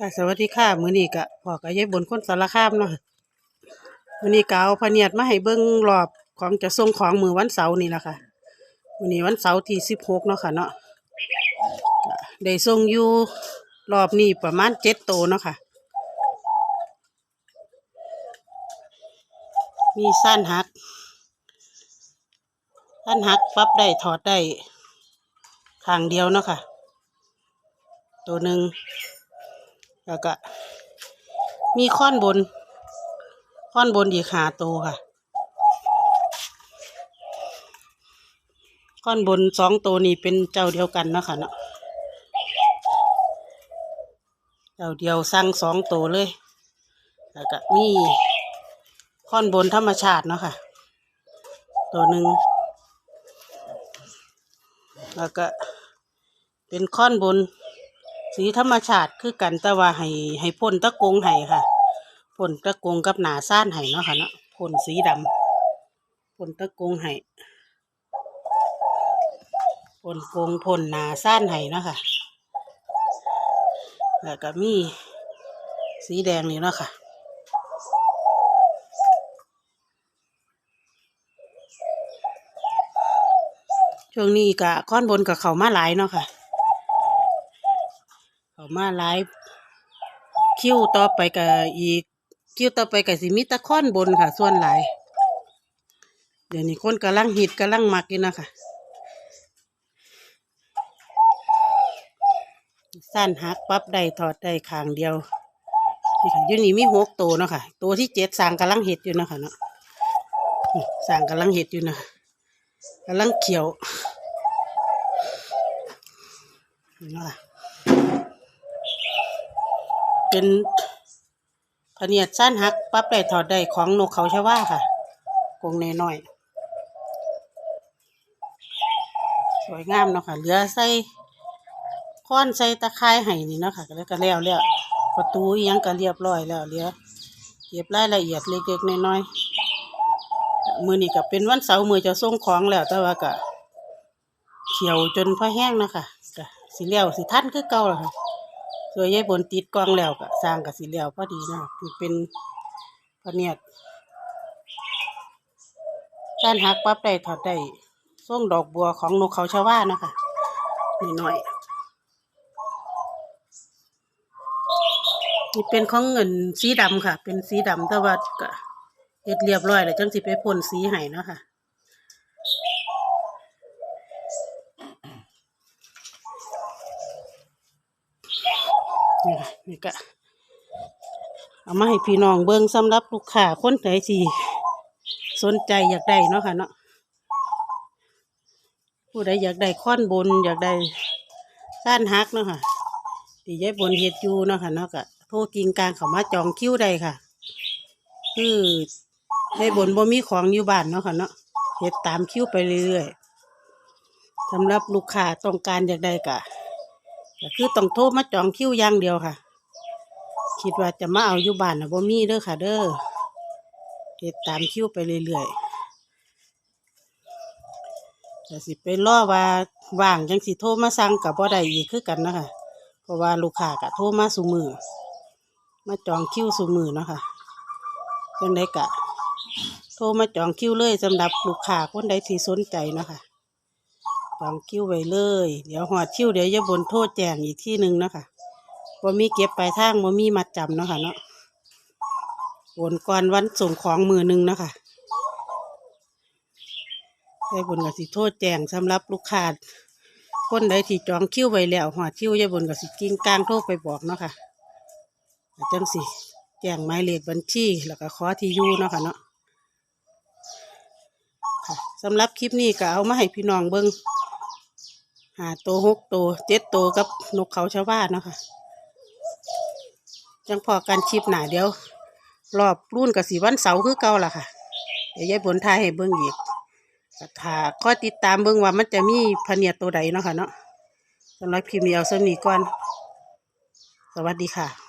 ค่ะสวัสดีค่ะมื้อนี้ก็พ่อก็ยายบนคนสารคามเนาะมื้อนี้ก็เอาพเนียดมาให้เบิ่งรอบของจะส่งของมือวันเสาร์นี่แหละค่ะมื้อนี้วันเสาร์ที่16เนาะค่ะเนาะก็ได้ส่งอยู่รอบนี้ประมาณ7โตเนาะค่ะ มีสั้นหักสั้นหักปรับได้ถอดได้ข้างเดียวเนาะค่ะ ตัวหนึ่ง แล้วก็มีค้อนบน ค้อนบนอีกหาตัวค่ะ ค้อนบนสองตัวนี้เป็นเจ้าเดียวกันเนาะค่ะเนาะเจ้าเดียวสั่งสองตัวเลย แล้วก็มีค้อนบนธรรมชาติเนาะค่ะ ตัวหนึ่งแล้วก็เป็นค้อนบน สีธรรมชาติคือกันแต่ว่าให้ให้พ่นตะกงให้ค่ะพ่นตะกงกับหนาซ่านให้เนาะค่ะเนาะพ่นสีดำพ่นตะกงให้พ่นกงพ่นหนาซ่านให้เนาะค่ะแล้วก็มีสีแดงนี่เนาะค่ะช่วงนี้กะค้อนบนกับเขามาหลายเนาะค่ะ เขามาหลายคิวต่อไปกับอีกคิวต่อไปกับสิมีแตะค้อนบนค่ะ ส่วนหลาย เดี๋ยวนี้คนกำลังฮิตกำลังมักอยู่นะคะสั้นหักปั๊บได้ถอดได้ข้างเดียวนี่ค่ะยูนี่มีหกตัวเนาะค่ะ ตัวที่เจ็ดสางกำลังเห็ดอยู่เนาะค่ะเนาะสางกำลังเห็ดอยู่นะกำลังเขียวนี่เนาะค่ะ เป็นพเนียดสั้นหักปั๊บได้ถอดได้ของนกเขาชว่าค่ะกรงน้อยสวยงามเนาะค่ะเหลือใส่ค้อนใส่ตะไคร้ไห้นี่เนาะค่ะแล้วก็แล้วแล้วประตูยังก็เรียบร้อยแล้วเหลือเก็บรายละเอียดเล็กๆน้อยๆมือนี้ก็เป็นวันเสาร์มือจะส่งของแล้วแต่ว่าก็เขียวจนพอแห้งเนาะคะก็สิเหลี้ยวสิทันคือเก่าแล้วค่ะ สวยยายบนติดกล้องแล้วก็สร้างกับสีเหลียวพอดีนะคือเป็นพเนียดการหักปั๊บได้ถอดได้ส่งดอกบัวของนกเขาชาวานะคะนี่หน่อยนี่เป็นของเงินสีดำค่ะ เป็นสีดำแต่ว่าก็เฮ็ดเรียบร้อยแล้วจังสิไปพ่นสีให้เนาะค่ะ นี่ค่ะนี่ก็เอามาให้พี่น้องเบิ่งสำหรับลูกค้าคนไหนที่สนใจอยากได้เนาะค่ะเนาะผู้ใดอยากได้ค้อนบน อยากได้ก้านฮักเนาะค่ะที่ยายบนเฮ็ดอยู่เนาะค่ะเนาะก็โทรกิงกลางเขามาจองคิ้วได้ค่ะ คือยายบนบ่มีของอยู่บ้านเนาะค่ะเนาะเฮ็ดตามคิ้วไปเรื่อยๆสำหรับลูกค้าต้องการอยากได้ก็ ก็คือต้องโทรมาจองคิวอย่างเดียวค่ะ คิดว่าจะมาเอาอยู่บ้านนะบ่มีเด้อค่ะ เด้อเฮ็ดตามคิวไปเรื่อยๆแต่สิไปรอว่าว่างจังสิโทรมาสั่งกับบ่ได้อีกคือกันนะคะเพราะว่าลูกค้าก็โทรมาสุมือมาจองคิวสุมือเนาะค่ะจังไดกะ โทรมาจองคิวเลยสำหรับลูกค้าคนใดที่สนใจเนาะค่ะ จองคิวไว้เลย เดี๋ยวหอดคิวเดี๋ยวจะบนโทษแจงอีกที่หนึ่งนะคะว่มีเก็บปลายทางว่มีมัดจำเนาะค่ะเนาะบนก่อนวันส่งของมือหนึ่งนะคะได้บนกับสิโทษแจงสำหรับลูกค้าคนใดที่จองคิวไว้แล้วหอดคิวยายบนกับสิกิ้งกลางโทรไปบอกเนาะค่ะจังสิแจ้งหมายเลขบัญชีแล้วก็ขอที่อยู่เนาะค่ะเนาะสำหรับคลิปนี้ก็เอามาให้พี่น้องเบิ้ง หาตัวหกตัวเจ็ดตัวกับนกเขาชาวบ้านเนาะค่ะจังพอกันคลิปหนาเดียว รอบรุ่นกับสีวันเสาร์คือเก่าล่ะค่ะ เดี๋ยวยายบนทายให้เบิ้งอีกกถ้าข้อติดตามเบิ้งว่ามันจะมีพเนียดตัวใดเนาะค่ะเนาะสำหรับคลิปนี้เอาสำนีก่อน สวัสดีค่ะ